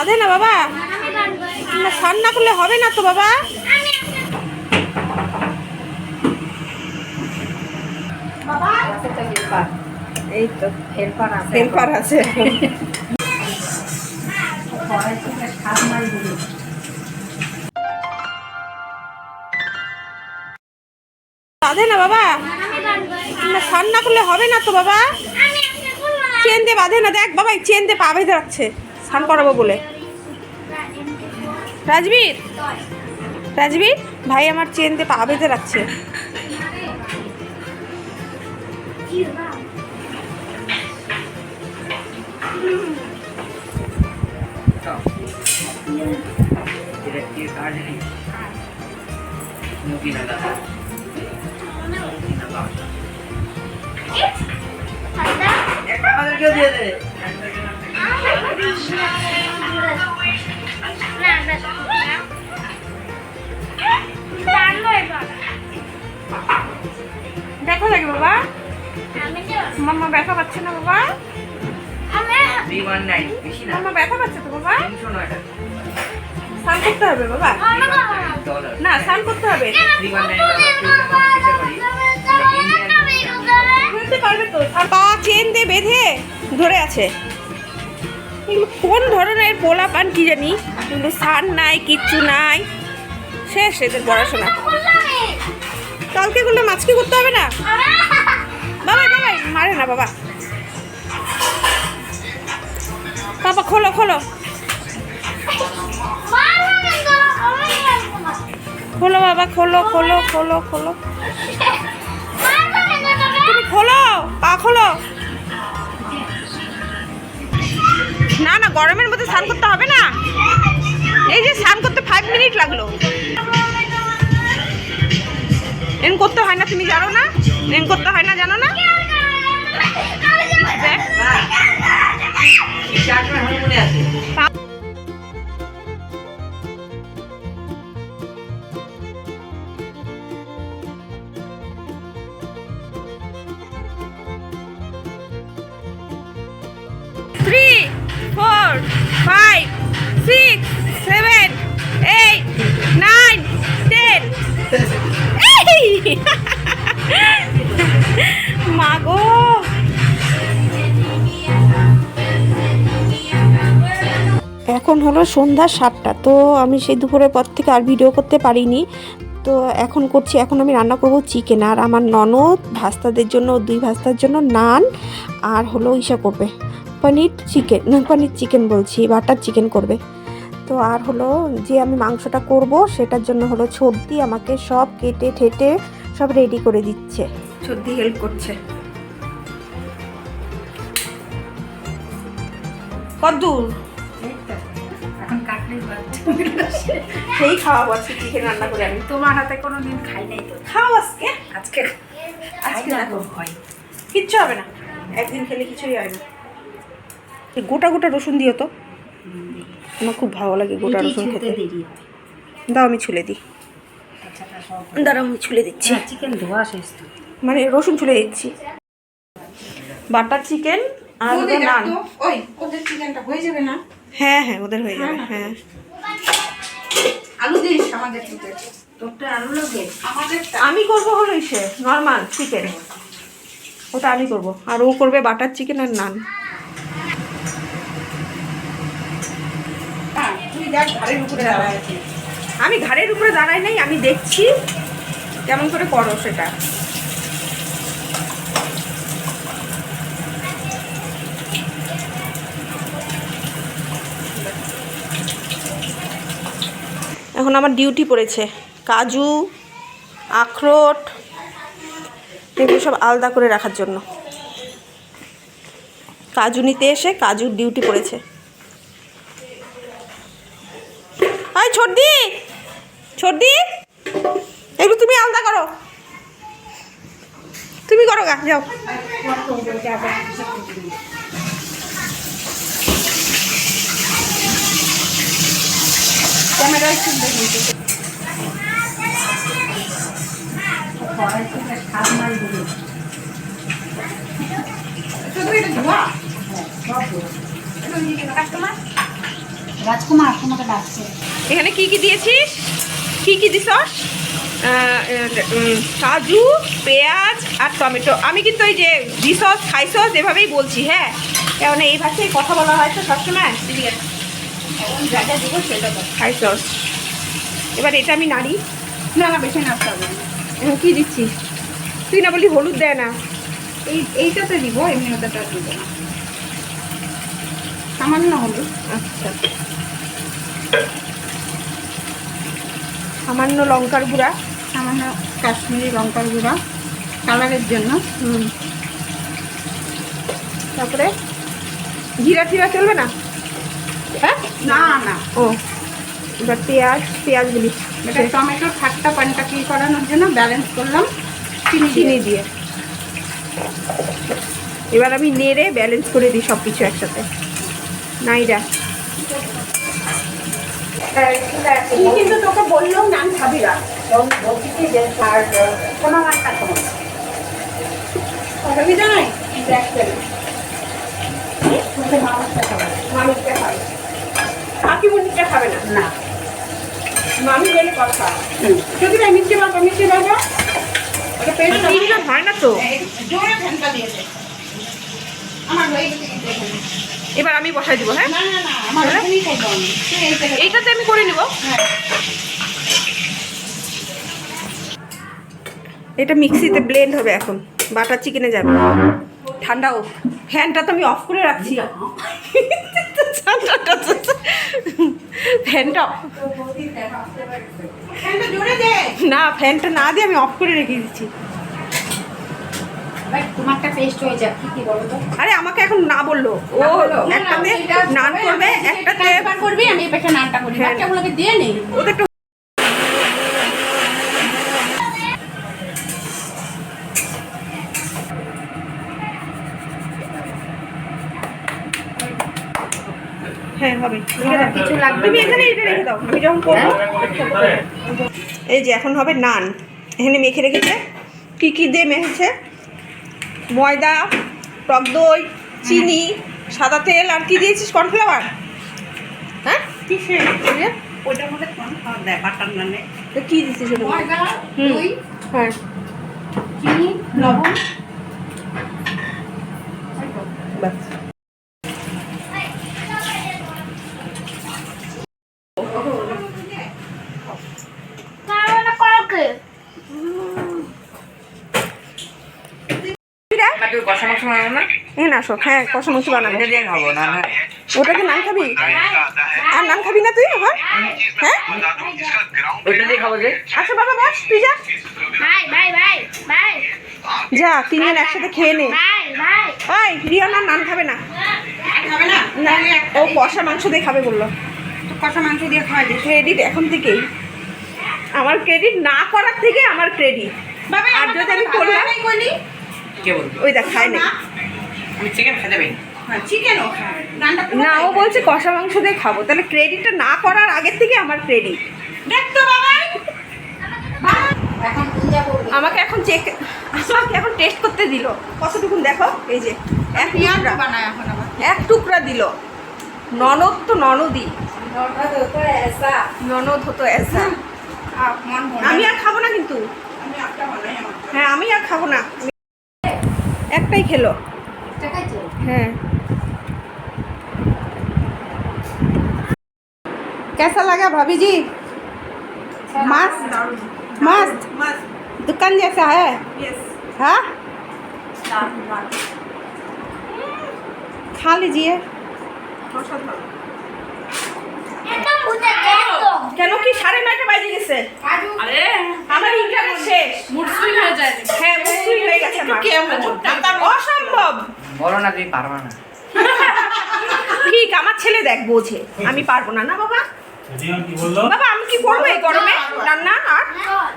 বাঁধে না বাবা? না স্নান না করলে হবে না তো বাবা? এই তো। হেল্পার আছে। বাঁধে না বাবা? না স্নান না করলে হবে না তো বাবা? চেন দিয়ে বাঁধে না। দেখ বাবা এই চেন দিয়ে পা বেঁধে রাখছে। স্নান করাবো বলে। রাজবীর রাজবীর ভাই আমার চেন দিয়ে পা বেঁধে রাখছে। দিয়ে দেখো লাগে বাবা। মাম্মা ব্যথা পাচ্ছে না বাবা? মাম্মা ব্যথা পাচ্ছে তো বাবা? স্নান করতে হবে বাবা। না স্নান করতে হবে। খুলতে পারবে তো। পা চেন দিয়ে বেঁধে ধরে আছে। কোন ধরনের পোলা পান কি জানি? কিন্তু সার নাই, কিচ্ছু নাই। শেষ এদের পড়াশোনা। কালকে করলে মাছ কি করতে হবে না? বাবা বাবা মারে না বাবা। বাবা, খোলো খোলো। খোলো বাবা, খোলো খোলো খোলো খোলো। তুমি খোলো, পা খোলো। না না গরমের মধ্যে স্নান করতে হবে না। এই যে স্নান করতে ফাইভ মিনিট লাগল। এন করতে হয় না তুমি জানো না? এন করতে হয় না জানো না? মনে আছে six seven eight nine ten মা গো এখন হলো সন্ধ্যা সাতটা, তো আমি সেই দুপুরের পর থেকে আর ভিডিও করতে পারিনি। তো এখন করছি, এখন আমি রান্না করব চিকেন আর আমার ননদ ভাস্তাদের জন্য, দুই ভাস্তার জন্য নান আর হলো ইসা করবে। পনির চিকেন পনির চিকেন বলছি, বাটার চিকেন করবে। তো আর হলো যে আমি মাংসটা করব সেটার জন্য হলো ছর্দি আমাকে সব কেটে ঠেটে সব রেডি করে দিচ্ছে। ছর্দি হেল্প করছে। কদ্দূর সেই খাওয়াবো আজকে চিকেন রান্না করে আমি। তোমার হাতে কোনো দিন খাই নাই তো? খাও আজকে। আজকে আজকে দেখো। তো কিচ্ছু হবে না। একদিন খেলে কিছুই হয় না। গোটা গোটা রসুন দিও তো। আমার খুব ভালো লাগে গোটা রসুন খেতে। দাও আমি ছুলে দিই। সব দাঁড়াও আমি ছুলে দিচ্ছি। চিকেন ধোয়া শেষ মানে রসুন ছুলে দিচ্ছি। বাটার চিকেন আর নান। ওই ওদের চিকেনটা হয়ে যাবে না? হ্যাঁ হ্যাঁ ওদের হয়ে যাবে হ্যাঁ আলু দিস আমাদের তোরটা আলু লাগবে আমাদের আমি করব হলো ইসে নর্মাল চিকেন ওটা আমি করব। আর ও করবে বাটার চিকেন আর নান। আমি ঘাড়ের উপরে দাঁড়াই নাই, আমি দেখছি। কেমন করে করো সেটা। এখন আমার ডিউটি পড়েছে। কাজু, আখরোট, এগুলো সব আলাদা করে রাখার জন্য। কাজু নিতে এসে কাজুর ডিউটি পড়েছে। আই ছোটদি ছোটদি এগুলো তুমি আলাদা করো। তুমি করো গা যাও। ক্যামেরায় রাজকুমার তোমাকে ডাকছে। এখানে কি কি দিয়েছিস? কি কি দিছস? কাজু পেঁয়াজ আর টমেটো। আমি কিন্তু ওই যে দিছস খাইছস এভাবেই বলছি হ্যাঁ? কেন এই ভাষায় কথা বলা হয় তো সবসময়। সেটা খাইছস। এবার এটা আমি নাড়ি। না না বেশি নাড়তে হবে কি দিচ্ছিস? তুই না বলি হলুদ দেয় না। এই এইটাতে দিব এমনি ওটাটা দিব না। সামান্য হলুদ। আচ্ছা। সামান্য লঙ্কার গুঁড়া। সামান্য কাশ্মীরি লঙ্কার গুঁড়া কালারের জন্য। হুম। তারপরে জিরা টিরা চলবে না? হ্যাঁ? না না। ও এবার পেঁয়াজ পেঁয়াজগুলি। এটা টমেটোর ঠাট্টা পানটা কি করানোর জন্য ব্যালেন্স করলাম চিনি চিনি চিনি দিয়ে। এবার আমি নেড়ে ব্যালেন্স করে দিই সব কিছু একসাথে। নাইরা। কিন্তু তোকে বললেও নাম খাবি না। মানুষটা খাবে না। না। মামি গেলে কথা যদি ভাই মিষ্টি বাবা মিষ্টি বাবা হয় না তো? জোরে ফ্যানটা দিয়েছে। আমার এবার আমি বসাই দিব হ্যাঁ। এইটাতে আমি করে নিব। এটা মিক্সিতে ব্লেন্ড হবে এখন। বাটার চিকেনে যাবে। ঠান্ডা হোক। ফ্যানটা তো আমি অফ করে রাখছি। ফ্যানটা ফ্যানটা জোরে দে। না ফ্যানটা না দিয়ে আমি অফ করে রেখে দিচ্ছি। তোমারটা পেস্ট হয়ে যাক কি কি বলো তো? আরে আমাকে এখন না বলল। ও একটাতে নান করবে একটাতে একবার করবি আমি পেছনে নানটা করি। হ্যাঁ। বাচ্চাগুলোকে দিয়ে নেই। ওদের একটু হ্যাঁ হবে। কিছু লাগবে তুমি এখানে এটা রেখে দাও। আমি যখন করব এই যে এখন হবে নান। এখানে মেখে রেখেছে। কি কি দিয়ে মেখেছে? ময়দা টক দই চিনি সাদা তেল আর কি দিয়েছিস? কর্নফ্লাওয়ার? হ্যাঁ? কিসে? দিয়ে? ওটার মধ্যে কোন দেয় বাটার নানে তো কি দিচ্ছিস ওটা ময়দা দই হ্যাঁ। চিনি লবণ। নাকি কষা মাংস বানাবো না? এখানে আসো হ্যাঁ কষা মাংস বানাবো। এটা দিয়ে খাব না না। ওটাকে নান খাবি? আর নান খাবি না তুই আবার হ্যাঁ? ওইটা দিয়ে খাব যে। আসো বাবা বস তুই যা। তিনজন একসাথে খেয়ে নে। এই রিয়ানা নান খাবে না। খাবে না? না ও কষা মাংস দিয়ে খাবে বলল। কষা মাংস দিয়ে খাওয়া ক্রেডিট এখন থেকেই। আমার ক্রেডিট না করার থেকে আমার ক্রেডিট বাবা আর যদি আমি করলাম করলি কে বলব? ওই দেখ খায় না। আমি চিকেন খেতে পারি। না ও বলছে কষা মাংস দিয়ে খাব। তাহলে ক্রেডিটটা না করার আগের থেকে আমার ক্রেডিট দেখ তো বাবা। আমাকে এখন চেক আমাকে এখন টেস্ট করতে দিল। কতটুকুন দেখো এই যে এক টুকরা। বানায় এক টুকরা দিল। ননদ তো ননদই। ননদ হতো এসা। আমি আর খাব না কিন্তু। হ্যাঁ আমি আর খাব না। একটাই খেলো হ্যাঁ कैसा लगा भाभी जी मस्त मस्त मस्त दुकान जैसा है यस हाँ खा लीजिए একদম বুঝে একদম কেন কি সাড়ে নয়টা বাজে গেছে আরে আমার ইন্টারনেট শেষ অসম্ভব। বলো না তুমি পারবা না। ঠিক আমার ছেলে দেখ বোঝে। আমি পারব না না বাবা? বাবা আমি কি করব এই গরমে? রান্না আর?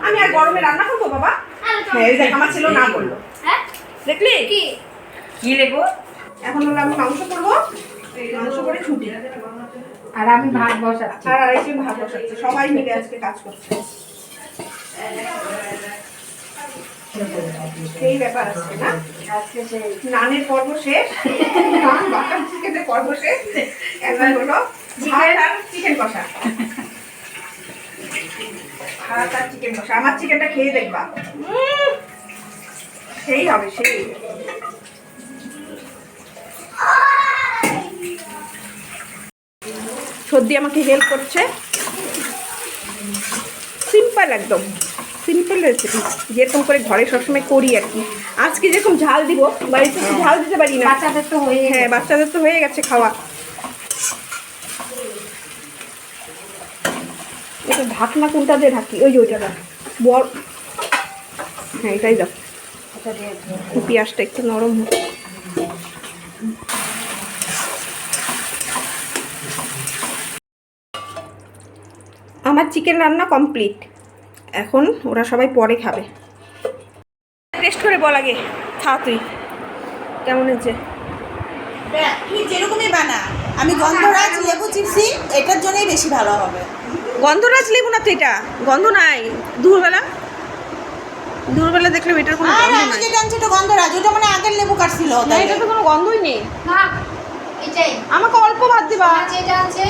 আমি আর গরমে রান্না করব বাবা? হ্যাঁ এই দেখ আমার ছেলে না করল হ্যাঁ দেখলি? কি? কি লেখো এখন হলো আমি মাংস করব। মাংস করে ছুটি। আর আমি ভাত বসাচ্ছি। আর আরেকজন ভাত বসাচ্ছে। সবাই মিলে আজকে কাজ করছে। সেই ব্যাপার না? আজকে সেই নানের পর্ব শেষ। নান বাটার চিকেনের পর্ব শেষ। এখন হলো ভাত আর চিকেন কষা। ভাত আর চিকেন কষা। আমার চিকেনটা খেয়ে দেখবা। সেই হবে সেই। সর্দি আমাকে হেল্প করছে। সিম্পল একদম। সিম্পল রেসিপি যেরকম করে ঘরে সবসময় করি আর কি। আজকে যেরকম ঝাল দিব বাড়িতে তো ঝাল দিতে পারি না। বাচ্চাদের তো হয়ে হ্যাঁ বাচ্চাদের তো হয়ে গেছে খাওয়া। এটা ঢাকনা কোনটা দিয়ে ঢাকি? ওই যে ওইটা বড় হ্যাঁ এটাই দাও পেঁয়াজটা একটু নরম হোক। আমার চিকেন রান্না কমপ্লিট এখন ওরা সবাই পরে খাবে। টেস্ট করে বল আগে। খা তুই। কেমন হয়েছে? তুই যেরকমই বানা আমি গন্ধরাজ লেবু চিপসি এটার জন্যই বেশি ভালো হবে। গন্ধরাজ লেবু না তো এটা? গন্ধ নাই। দুপুরবেলা? দুপুরবেলা দেখলে এটার কোনো গন্ধ আমি নাই। যেটা আনছি ওটা গন্ধরাজ ওটা মানে আগের লেবু কাটছিল না এটা তো কোনো গন্ধই নেই। না এটাই। আমাকে অল্প ভাত দিবা। আছে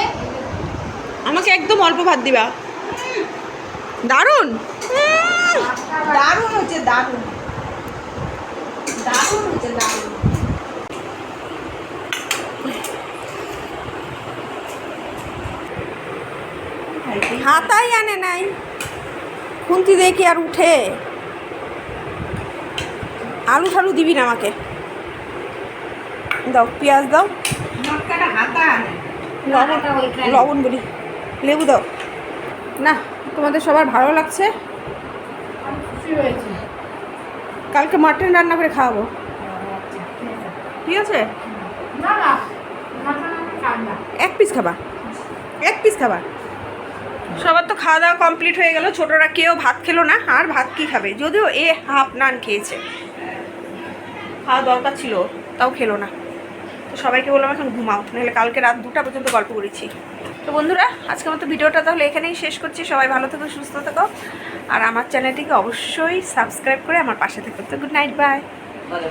আমাকে একদম অল্প ভাত দিবা। দারুণ। দারুণ হচ্ছে দারুণ। দারুণ হচ্ছে দারুণ। হাতাই আনে নাই। খুন্তি দেখি আর উঠে। আলু ঠালু দিবি না আমাকে। দাও পেঁয়াজ দাও। লবণ লবণ বলি। লেবু দাও। না। তোমাদের সবার ভালো লাগছে? কালকে মাটন রান্না করে খাওয়াবো। ঠিক আছে? এক পিস খাবা। এক পিস খাবা। সবার তো খাওয়া দাওয়া কমপ্লিট হয়ে গেল, ছোটরা কেউ ভাত খেলো না, আর ভাত কি খাবে? যদিও এ হাফ নান খেয়েছে। খাওয়া দরকার ছিল, তাও খেলো না। তো সবাইকে বললাম এখন ঘুমাও, নাহলে কালকে রাত দুটা পর্যন্ত গল্প করেছি। তো বন্ধুরা, আজকের মতো ভিডিওটা তাহলে এখানেই শেষ করছি। সবাই ভালো থেকো, সুস্থ থেকো। আর আমার চ্যানেলটিকে অবশ্যই সাবস্ক্রাইব করে আমার পাশে থেকো। তো গুড নাইট, বাই।